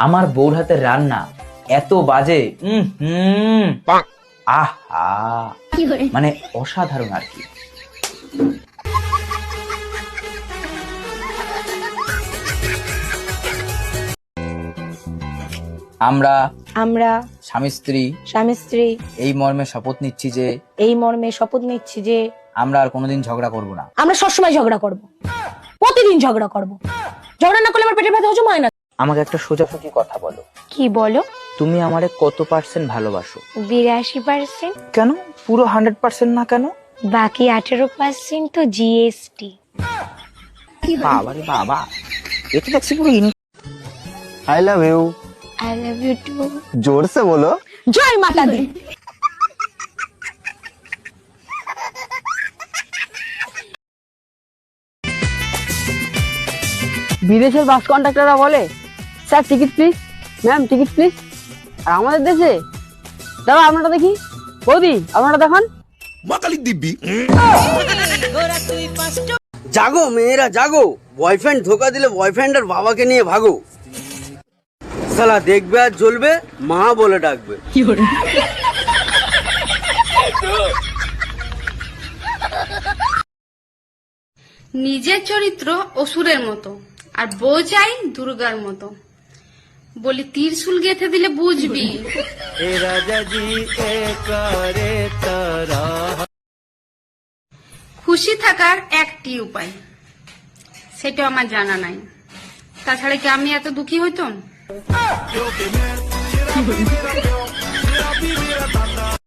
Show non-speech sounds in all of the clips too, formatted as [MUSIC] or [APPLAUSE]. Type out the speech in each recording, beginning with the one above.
আমার বউর হাতের রান্না এত বাজে হুম। আহা। মানে অসাধারণ আর কি। আমরা আমরা স্বামী স্ত্রী স্বামী স্ত্রী এই মর্মে শপথ নিচ্ছি যে এই মর্মে শপথ নিচ্ছি যে আমরা আর কোনোদিন ঝগড়া করব না। আমরা সবসময় ঝগড়া করব। প্রতিদিন ঝগড়া করব। ঝগড়া না করলে আমার পেটের ব্যথা হজম হয় না আমাকে একটা সোজাসুজি কথা বলো। কি বলো? তুমি আমারে কত পার্সেন্ট ভালোবাসো? বিরাশি পার্সেন্ট কেন? পুরো হান্ড্রেড পার্সেন্ট না কেন? বাকি আঠেরো পার্সেন্ট তো জিএসটি বাবা রে বাবা দেখছি পুরো I love you I love you too জোরসে বলো। জয় মাতা দি বিদেশের বাস কন্ডাক্টররা বলে sir ticket please ma'am ticket please আর আমাদের দেশে? দাদা আপনারা দেখি। বৌদি আপনারা দেখান। জাগো মেয়েরা জাগো। বয়ফ্রেন্ড ধোকা দিলে বয়ফ্রেন্ড আর বাবাকে নিয়ে ভাগো। সালা দেখবে আর জ্বলবে মা বলে ডাকবে। নিজের চরিত্র অসুরের মতো আর বউ চাই দুর্গার মতো। বলি তীরশুল গেথে দিলে বুঝবি। খুশি থাকার একটি উপায় সেটা আমার জানা নাই। তাছাড়া কি আমি এত দুঃখী হইতাম? [LAUGHS]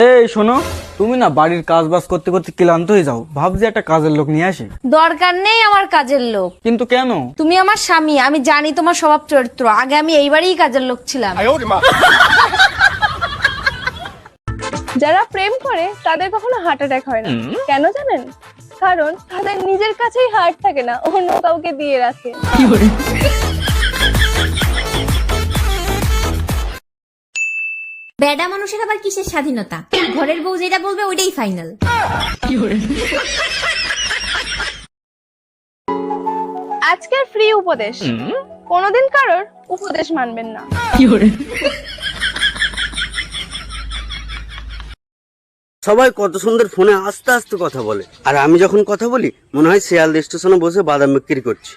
এই শোনো তুমি না বাড়ির কাজ বাজ করতে করতে ক্লান্ত হয়ে যাও। ভাবছি একটা কাজের লোক নিয়ে আসি। দরকার নেই আমার কাজের লোক। কিন্তু কেন? তুমি আমার স্বামী আমি জানি তোমার স্বভাব চরিত্র। আগে আমি এইবারই কাজের লোক ছিলাম। যারা প্রেম করে তাদের কখনো হার্ট অ্যাটাক হয় না। কেন জানেন? কারণ তাদের নিজের কাছেই হার্ট থাকে না অন্য কাউকে দিয়ে রাখে। বেডা মানুষের আবার কিসের স্বাধীনতা? ঘরের বউ যেটা বলবে ওইটাই ফাইনাল আজকের ফ্রি উপদেশ। কোনোদিন কারোর উপদেশ মানবেন না। সবাই কত সুন্দর ফোনে আস্তে আস্তে কথা বলে। আর আমি যখন কথা বলি মনে হয় শিয়ালদা স্টেশনে বসে বাদাম বিক্রি করছি।